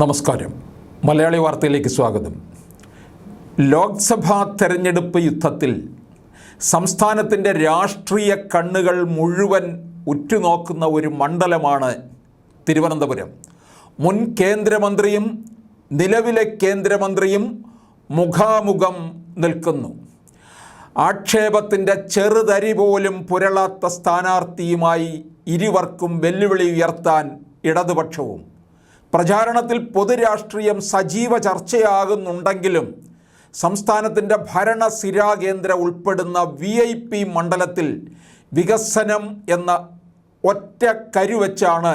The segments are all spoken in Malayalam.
നമസ്കാരം. മലയാളി വാർത്തയിലേക്ക് സ്വാഗതം. ലോക്സഭാ തെരഞ്ഞെടുപ്പ് യുദ്ധത്തിൽ സംസ്ഥാനത്തിന്റെ രാഷ്ട്രീയ കണ്ണുകൾ മുഴുവൻ ഉറ്റുനോക്കുന്ന ഒരു മണ്ഡലമാണ് തിരുവനന്തപുരം. മുൻ കേന്ദ്രമന്ത്രിയും നിലവിലെ കേന്ദ്രമന്ത്രിയും മുഖാമുഖം നിൽക്കുന്നു. ആക്ഷേപത്തിന്റെ ചെറുതരി പോലും പുരളാത്ത സ്ഥാനാർത്ഥിയുമായി ഇരുവർക്കും വെല്ലുവിളി ഉയർത്താൻ ഇടതുപക്ഷവും പ്രചാരണത്തിൽ പൊതുരാഷ്ട്രീയം സജീവ ചർച്ചയാകുന്നുണ്ടെങ്കിലും സംസ്ഥാനത്തിന്റെ ഭരണ സിരാകേന്ദ്ര ഉൾപ്പെടുന്ന വി ഐ പി മണ്ഡലത്തിൽ വികസനം എന്ന ഒറ്റ കരുവച്ചാണ്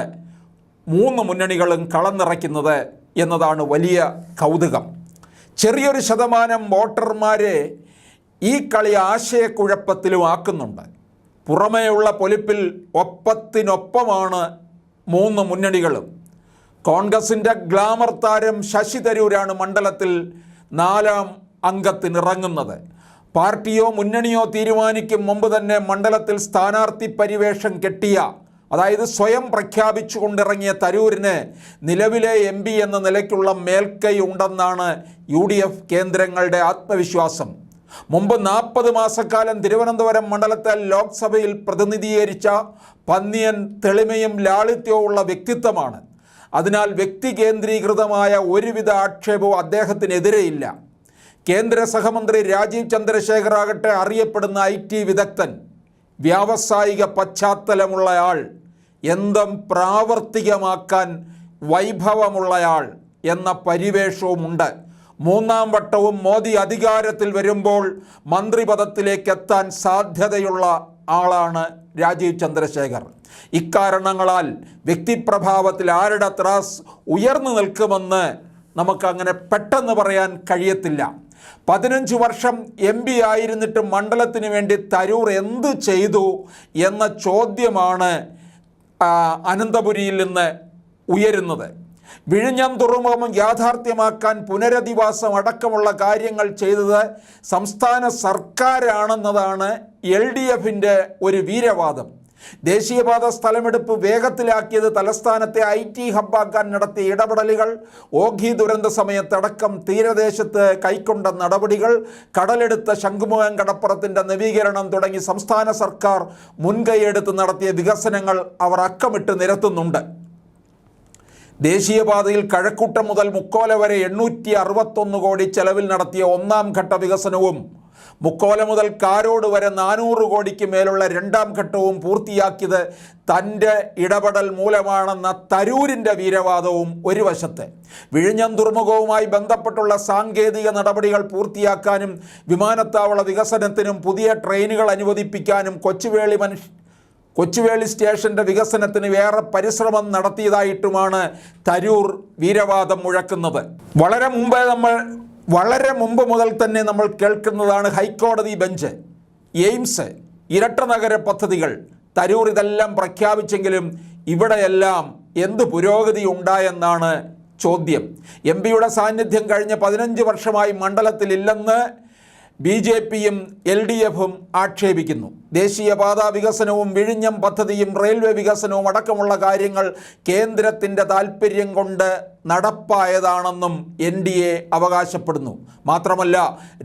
മൂന്ന് മുന്നണികളും കളന്നിറക്കുന്നത് എന്നതാണ് വലിയ കൗതുകം. ചെറിയൊരു ശതമാനം വോട്ടർമാരെ ഈ കളി ആശയക്കുഴപ്പത്തിലും ആക്കുന്നുണ്ട്. പുറമേയുള്ള പൊലിപ്പിൽ ഒപ്പത്തിനൊപ്പമാണ് മൂന്ന് മുന്നണികളും. കോൺഗ്രസിന്റെ ഗ്ലാമർ താരം ശശി തരൂരാണ് മണ്ഡലത്തിൽ നാലാം അംഗത്തിനിറങ്ങുന്നത്. പാർട്ടിയോ മുന്നണിയോ തീരുമാനിക്കും മുമ്പ് തന്നെ മണ്ഡലത്തിൽ സ്ഥാനാർത്ഥി പരിവേഷം കെട്ടിയ അതായത് സ്വയം പ്രഖ്യാപിച്ചു കൊണ്ടിറങ്ങിയ തരൂരിന് നിലവിലെ എം പി എന്ന നിലയ്ക്കുള്ള മേൽക്കൈ ഉണ്ടെന്നാണ് യു ഡി എഫ് കേന്ദ്രങ്ങളുടെ ആത്മവിശ്വാസം. മുമ്പ് നാൽപ്പത് മാസക്കാലം തിരുവനന്തപുരം മണ്ഡലത്തെ ലോക്സഭയിൽ പ്രതിനിധീകരിച്ച പന്നിയൻ തെളിമയും ലാളിത്യവും ഉള്ള വ്യക്തിത്വമാണ്. അതിനാൽ വ്യക്തി കേന്ദ്രീകൃതമായ ഒരുവിധ ആക്ഷേപവും അദ്ദേഹത്തിനെതിരെയില്ല. കേന്ദ്ര സഹമന്ത്രി രാജീവ് ചന്ദ്രശേഖർ ആകട്ടെ അറിയപ്പെടുന്ന ഐ ടി വിദഗ്ധൻ വ്യാവസായിക പശ്ചാത്തലമുള്ളയാൾ എന്തും പ്രാവർത്തികമാക്കാൻ വൈഭവമുള്ളയാൾ എന്ന പരിവേഷവുമുണ്ട്. മൂന്നാം വട്ടവും മോദി അധികാരത്തിൽ വരുമ്പോൾ മന്ത്രിപദത്തിലേക്ക് എത്താൻ സാധ്യതയുള്ള ആളാണ് രാജീവ് ചന്ദ്രശേഖർ. ഇക്കാരണങ്ങളാൽ വ്യക്തിപ്രഭാവത്തിൽ ആരുടെ ത്രാസ് ഉയർന്നു നിൽക്കുമെന്ന് നമുക്കങ്ങനെ പെട്ടെന്ന് പറയാൻ കഴിയത്തില്ല. പതിനഞ്ച് വർഷം എം പി ആയിരുന്നിട്ട് മണ്ഡലത്തിന് വേണ്ടി തരൂർ എന്തു ചെയ്തു എന്ന ചോദ്യമാണ് അനന്തപുരിയിൽ നിന്ന് ഉയരുന്നത്. വിഴിഞ്ഞം തുറമുഖം യാഥാർത്ഥ്യമാക്കാൻ പുനരധിവാസം അടക്കമുള്ള കാര്യങ്ങൾ ചെയ്തത് സംസ്ഥാന സർക്കാരാണെന്നതാണ് എൽ ഡി എഫിന്റെ ഒരു വീരവാദം. ദേശീയപാത സ്ഥലമെടുപ്പ് വേഗത്തിലാക്കിയത് തലസ്ഥാനത്തെ ഐ ടി ഹബ്ബാക്കാൻ നടത്തിയ ഇടപെടലുകൾ ഓഖി ദുരന്ത സമയത്തടക്കം തീരദേശത്ത് കൈക്കൊണ്ട നടപടികൾ കടലെടുത്ത ശംഖുമുഖം കടപ്പുറത്തിന്റെ നവീകരണം തുടങ്ങി സംസ്ഥാന സർക്കാർ മുൻകൈയെടുത്ത് നടത്തിയ വികസനങ്ങൾ അവർ അക്കമിട്ട് നിരത്തുന്നുണ്ട്. ദേശീയപാതയിൽ കഴക്കൂട്ടം മുതൽ മുക്കോല വരെ എണ്ണൂറ്റി അറുപത്തൊന്ന് കോടി ചെലവിൽ നടത്തിയ ഒന്നാം ഘട്ട വികസനവും മുക്കോല മുതൽ കാരോട് വരെ നാനൂറ് കോടിക്ക് മേലുള്ള രണ്ടാം ഘട്ടവും പൂർത്തിയാക്കിയത് തന്റെ ഇടപെടൽ മൂലമാണെന്ന തരൂരിന്റെ വീരവാദവും ഒരു വശത്ത്. വിഴിഞ്ഞം തുറമുഖവുമായി ബന്ധപ്പെട്ടുള്ള സാങ്കേതിക നടപടികൾ പൂർത്തിയാക്കാനും വിമാനത്താവള വികസനത്തിനും പുതിയ ട്രെയിനുകൾ അനുവദിപ്പിക്കാനും കൊച്ചുവേളി മനുഷ്യ കൊച്ചുവേളി സ്റ്റേഷന്റെ വികസനത്തിന് വേറെ പരിശ്രമം നടത്തിയതായിട്ടുമാണ് തരൂർ വീരവാദം മുഴക്കുന്നത്. വളരെ മുമ്പേ നമ്മൾ വളരെ മുമ്പ് മുതൽ തന്നെ നമ്മൾ കേൾക്കുന്നതാണ് ഹൈക്കോടതി ബെഞ്ച് എയിംസ് ഇരട്ട നഗര പദ്ധതികൾ. തരൂർ ഇതെല്ലാം പ്രഖ്യാപിച്ചെങ്കിലും ഇവിടെയെല്ലാം എന്ത് പുരോഗതി ഉണ്ടായെന്നാണ് ചോദ്യം. എം പിയുടെ സാന്നിധ്യം കഴിഞ്ഞ പതിനഞ്ച് വർഷമായി മണ്ഡലത്തിലില്ലെന്ന് ബി ജെ പിയും എൽ ഡി എഫും ആക്ഷേപിക്കുന്നു. ദേശീയപാതാ വികസനവും വിഴിഞ്ഞം പദ്ധതിയും റെയിൽവേ വികസനവും അടക്കമുള്ള കാര്യങ്ങൾ കേന്ദ്രത്തിന്റെ താൽപ്പര്യം കൊണ്ട് നടപ്പായതാണെന്നും എൻ ഡി എ അവകാശപ്പെടുന്നു. മാത്രമല്ല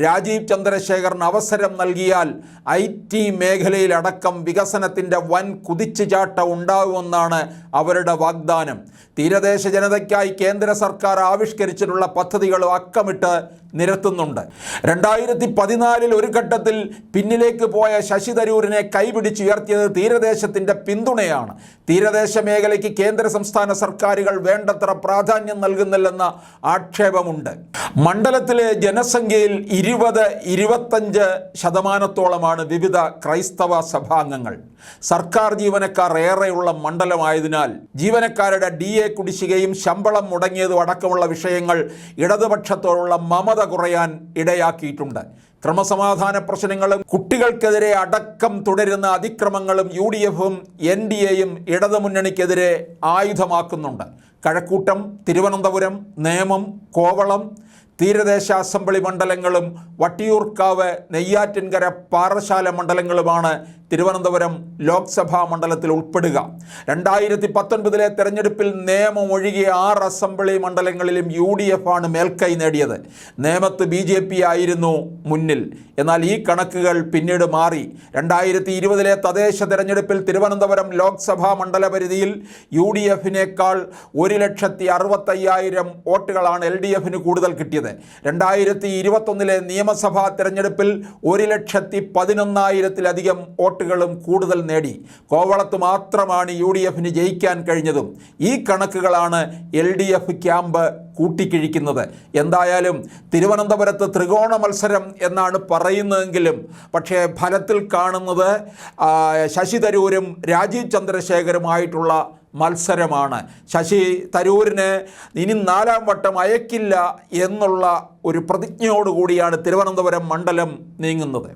രാജീവ് ചന്ദ്രശേഖറിന് അവസരം നൽകിയാൽ ഐ ടി മേഖലയിലടക്കം വികസനത്തിന്റെ വൻ കുതിച്ചുചാട്ട ഉണ്ടാകുമെന്നാണ് അവരുടെ വാഗ്ദാനം. തീരദേശ ജനതയ്ക്കായി കേന്ദ്ര സർക്കാർ ആവിഷ്കരിച്ചിട്ടുള്ള പദ്ധതികൾ അക്കമിട്ട് നിരത്തുന്നുണ്ട്. രണ്ടായിരത്തി പതിനാലിൽ ഒരു ഘട്ടത്തിൽ പിന്നിലേക്ക് പോയ ശശി തരൂരിനെ കൈപിടിച്ചുയർത്തിയത് തീരദേശത്തിന്റെ പിന്തുണയാണ്. തീരദേശ മേഖലയ്ക്ക് കേന്ദ്ര സംസ്ഥാന സർക്കാരുകൾ വേണ്ടത്ര പ്രാധാന്യം നൽകുന്നില്ലെന്ന ആക്ഷേപമുണ്ട്. മണ്ഡലത്തിലെ ജനസംഖ്യയിൽ ഇരുപത് ഇരുപത്തഞ്ച് ശതമാനത്തോളമാണ് വിവിധ ക്രൈസ്തവ സഭാംഗങ്ങൾ. സർക്കാർ ജീവനക്കാർ ഏറെയുള്ള മണ്ഡലമായതിനാൽ ജീവനക്കാരുടെ ഡി എ കുടിശ്ശികയും ശമ്പളം മുടങ്ങിയതും അടക്കമുള്ള വിഷയങ്ങൾ ഇടതുപക്ഷത്തോടുള്ള മമത കുറയാൻ ഇടയാക്കിയിട്ടുണ്ട്. ക്രമസമാധാന പ്രശ്നങ്ങളും കുട്ടികൾക്കെതിരെ അടക്കം തുടരുന്ന അതിക്രമങ്ങളും യു ഡി എഫും എൻ ഡി എയും ഇടതുമുന്നണിക്കെതിരെ ആയുധമാക്കുന്നുണ്ട്. കഴക്കൂട്ടം തിരുവനന്തപുരം നേമം കോവളം തീരദേശ അസംബ്ലി മണ്ഡലങ്ങളും വട്ടിയൂർക്കാവ് നെയ്യാറ്റിൻകര പാറശാല മണ്ഡലങ്ങളുമാണ് തിരുവനന്തപുരം ലോക്സഭാ മണ്ഡലത്തിൽ ഉൾപ്പെടുക. രണ്ടായിരത്തി പത്തൊൻപതിലെ തെരഞ്ഞെടുപ്പിൽ നിയമം ഒഴികെ ആറ് അസംബ്ലി മണ്ഡലങ്ങളിലും യു ഡി എഫ് ആണ് മേൽക്കൈ നേടിയത്. നേമത്ത് ബി ജെ പി ആയിരുന്നു മുന്നിൽ. എന്നാൽ ഈ കണക്കുകൾ പിന്നീട് മാറി. രണ്ടായിരത്തി ഇരുപതിലെ തദ്ദേശ തെരഞ്ഞെടുപ്പിൽ തിരുവനന്തപുരം ലോക്സഭാ മണ്ഡല പരിധിയിൽ യു ഡി എഫിനേക്കാൾ ഒരു ലക്ഷത്തി അറുപത്തയ്യായിരം വോട്ടുകളാണ് എൽ ഡി എഫിന് കൂടുതൽ കിട്ടിയത്. രണ്ടായിരത്തി ഇരുപത്തൊന്നിലെ നിയമസഭാ തെരഞ്ഞെടുപ്പിൽ ഒരു ലക്ഷത്തി പതിനൊന്നായിരത്തിലധികം വോട്ടുകളും കൂടുതൽ നേടി. കോവളത്ത് മാത്രമാണ് യു ഡി എഫിന് ജയിക്കാൻ കഴിഞ്ഞതും. ഈ കണക്കുകളാണ് എൽ ഡി എഫ് ക്യാമ്പ് കൂട്ടിക്കിഴിക്കുന്നത്. എന്തായാലും തിരുവനന്തപുരത്ത് ത്രികോണ മത്സരം എന്നാണ് പറയുന്നതെങ്കിലും പക്ഷേ ഫലത്തിൽ കാണുന്നത് ശശി തരൂരും രാജീവ് ചന്ദ്രശേഖരുമായിട്ടുള്ള മത്സരമാണ്. ശശി തരൂരിന് ഇനി നാലാം വട്ടം അയക്കില്ല എന്നുള്ള ഒരു പ്രതിജ്ഞയോടുകൂടിയാണ് തിരുവനന്തപുരം മണ്ഡലം നീങ്ങുന്നത്.